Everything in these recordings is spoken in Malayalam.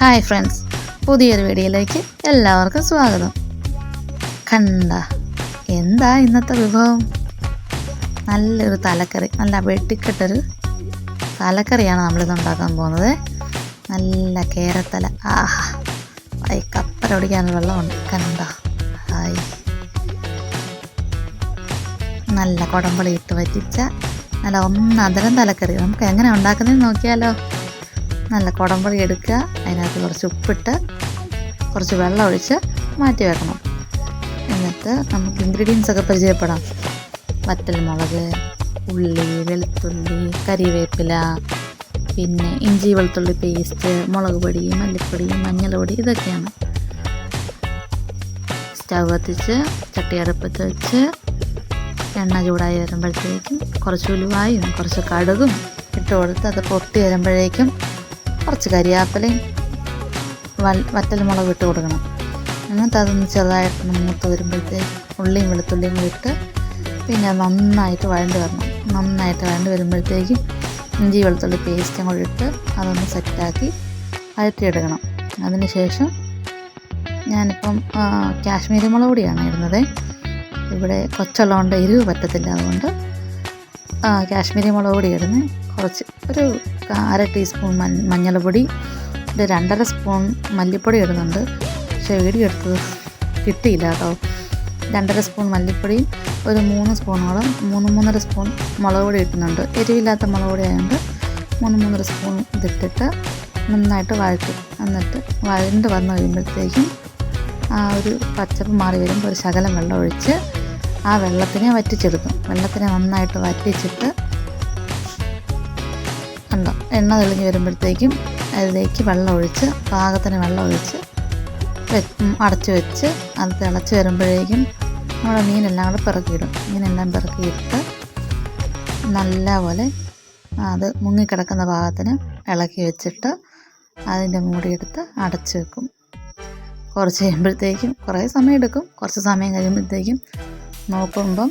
Hi friends. പുതിയൊരു വീഡിയോയിലേക്ക് എല്ലാവർക്കും സ്വാഗതം. കണ്ട എന്താ ഇന്നത്തെ വിഭവം? നല്ലൊരു തലക്കറി നല്ല വെട്ടിക്കെട്ടൊരു തലക്കറിയാണ് നമ്മളിന്ന് ഉണ്ടാക്കാൻ പോകുന്നത്. നല്ല കേരത്തല. ആഹാ ഐ കപ്പരൊടിക്കാൻ വെള്ളമുണ്ട്. കണ്ട ഹായ്. നല്ല കുടമ്പളി ഇട്ട് വറ്റിച്ച നല്ല ഒന്നതരം തലക്കറി. നമുക്ക് എങ്ങനെ ഉണ്ടാക്കുന്നതെന്ന് നോക്കിയാലോ. നല്ല കുടംപൊടി എടുക്കുക. അതിനകത്ത് കുറച്ച് ഉപ്പിട്ട് കുറച്ച് വെള്ളം ഒഴിച്ച് മാറ്റി വെക്കണം. എന്നിട്ട് നമുക്ക് ഇൻഗ്രീഡിയൻസ് ഒക്കെ പരിചയപ്പെടാം. വറ്റൽമുളക് ഉള്ളി വെളുത്തുള്ളി കറിവേപ്പില പിന്നെ ഇഞ്ചി വെളുത്തുള്ളി പേസ്റ്റ് മുളക് പൊടി മല്ലിപ്പൊടി മഞ്ഞൾപ്പൊടി ഇതൊക്കെയാണ്. സ്റ്റവ് കത്തിച്ച് ചട്ടി അടുപ്പത്ത് വെച്ച് എണ്ണ ചൂടായി വരുമ്പോഴത്തേക്കും കുറച്ച് ഉലുവായും കുറച്ച് കടുകും ഇട്ട് കൊടുത്ത് അത് പൊട്ടി വരുമ്പോഴേക്കും കുറച്ച് കരിയാപ്പിലയും വറ്റൽമുളക് ഇട്ട് കൊടുക്കണം. എന്നിട്ട് അതൊന്ന് ചെറുതായിട്ട് മൂത്ത് വരുമ്പോഴത്തേക്ക് ഉള്ളിയും വെളുത്തുള്ളിയും കൂടി ഇട്ട് പിന്നെ നന്നായിട്ട് വഴണ്ട് വരണം. നന്നായിട്ട് വഴണ്ട് വരുമ്പോഴത്തേക്കും ഇഞ്ചി വെളുത്തുള്ളി പേസ്റ്റും കൂടി ഇട്ട് അതൊന്ന് സെറ്റാക്കി വഴറ്റിയെടുക്കണം അതിന് ശേഷം ഞാനിപ്പം കാശ്മീരി മുളക് പൊടിയാണ് ഇടുന്നത്. ഇവിടെ കൊച്ചുള്ളതുകൊണ്ട് എരിവ് പറ്റത്തില്ല അതുകൊണ്ട് കാശ്മീരി മുളക് പൊടി ഇടുന്നത് കുറച്ച് ഒരു അര ടീസ്പൂൺ മഞ്ഞ മഞ്ഞൾപ്പൊടി ഒരു രണ്ടര സ്പൂൺ മല്ലിപ്പൊടി ഇടുന്നുണ്ട്. പക്ഷേ വീടിയെടുത്തത് കിട്ടിയില്ല കേട്ടോ. രണ്ടര സ്പൂൺ മല്ലിപ്പൊടിയും ഒരു മൂന്ന് സ്പൂണോളം മൂന്ന് മൂന്നര സ്പൂൺ മുളക് പൊടി ഇട്ടുന്നുണ്ട് എരിവില്ലാത്ത മുളക് പൊടി ആയതുകൊണ്ട് മൂന്ന് മൂന്നര സ്പൂൺ ഇതിട്ടിട്ട് നന്നായിട്ട് വഴറ്റും എന്നിട്ട് വഴണ്ട് വന്ന് കഴിയുമ്പോഴത്തേക്കും ആ ഒരു പച്ചപ്പ് മാറി വരുമ്പോൾ ഒരു ശകലം വെള്ളം ഒഴിച്ച് ആ വെള്ളത്തിനെ വറ്റിച്ചെടുക്കും. വെള്ളത്തിനെ നന്നായിട്ട് വറ്റിച്ചിട്ട് കണ്ടോ? എണ്ണ തെളിഞ്ഞ് വരുമ്പോഴത്തേക്കും അതിലേക്ക് വെള്ളം ഒഴിച്ച് പാകത്തിന് വെള്ളം ഒഴിച്ച് അടച്ചു വെച്ച് അത് തിളച്ച് വരുമ്പോഴേക്കും നമ്മുടെ മീനെല്ലാം കൂടെ പിറക്കിയിടും. മീനെല്ലാം പിറക്കിയിട്ട് നല്ലപോലെ അത് മുങ്ങിക്കിടക്കുന്ന ഭാഗത്തിന് ഇളക്കി വെച്ചിട്ട് അതിന്റെ മൂടിയെടുത്ത് അടച്ച് വെക്കും. കുറച്ച് കഴിയുമ്പോഴത്തേക്കും കുറേ സമയം എടുക്കും കുറച്ച് സമയം കഴിയുമ്പോഴത്തേക്കും നോക്കുമ്പം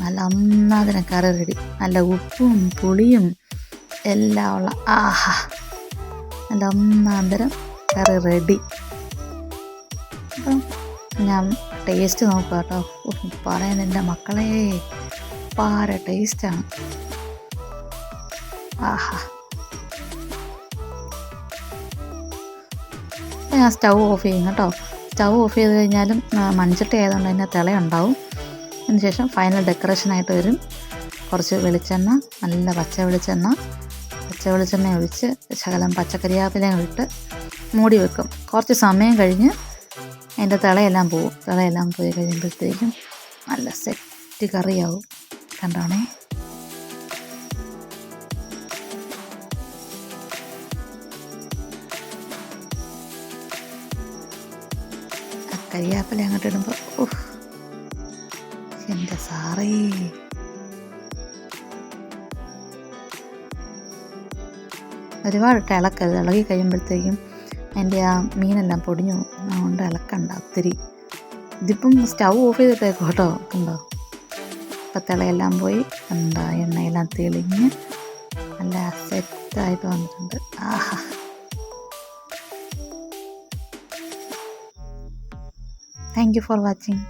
നല്ല ഒന്നാതിനെ കറി റെഡി. നല്ല ഉപ്പും പുളിയും എല്ലാം ഉള്ള ആഹാ. നല്ല ഒന്നാന്തരം കറി റെഡി ഞാൻ ടേസ്റ്റ് നോക്കുക കേട്ടോ പറയാൻ എന്റെ മക്കളെ പാര ടേസ്റ്റാണ് ആഹാ. ഞാൻ സ്റ്റൗ ഓഫ് ചെയ്യും കേട്ടോ. സ്റ്റൗ ഓഫ് ചെയ്ത് കഴിഞ്ഞാലും മൺചട്ടി ആയതുകൊണ്ട് അതിന്റെ തിളയുണ്ടാവും. അതിനുശേഷം ഫൈനൽ ഡെക്കറേഷനായിട്ട് വരും. കുറച്ച് വെളിച്ചെണ്ണ നല്ല പച്ച വെളിച്ചെണ്ണ പച്ച വെളിച്ചെണ്ണ ഒഴിച്ച് ശകലം പച്ചക്കറിയാപ്പിലയും ഇട്ട് മൂടി വെക്കും. കുറച്ച് സമയം കഴിഞ്ഞ് അതിന്റെ തിളയെല്ലാം പോവും. തിളയെല്ലാം പോയി കഴിയുമ്പോഴത്തേക്കും നല്ല സെറ്റ് കറിയാവും. കണ്ടാണേ? കരിയാപ്പില അങ്ങോട്ട് ഇടുമ്പോൾ ഓഹ് എന്റെ സാറേ. ഒരുപാട് ഇട്ട് ഇളക്കരുത് ഇളകി കഴിയുമ്പോഴത്തേക്കും അതിന്റെ ആ മീനെല്ലാം പൊടിഞ്ഞു. അതുകൊണ്ട് ഇളക്കണ്ട ഒത്തിരി. ഇതിപ്പം സ്റ്റൗ ഓഫ് ചെയ്തിട്ടേക്കോ കേട്ടോ കണ്ടോ? ഇപ്പം തിളയെല്ലാം പോയി. എന്താ എണ്ണയെല്ലാം തെളിഞ്ഞ് നല്ല സെറ്റായിട്ട് വന്നിട്ടുണ്ട്. ആഹാ. Thank you for watching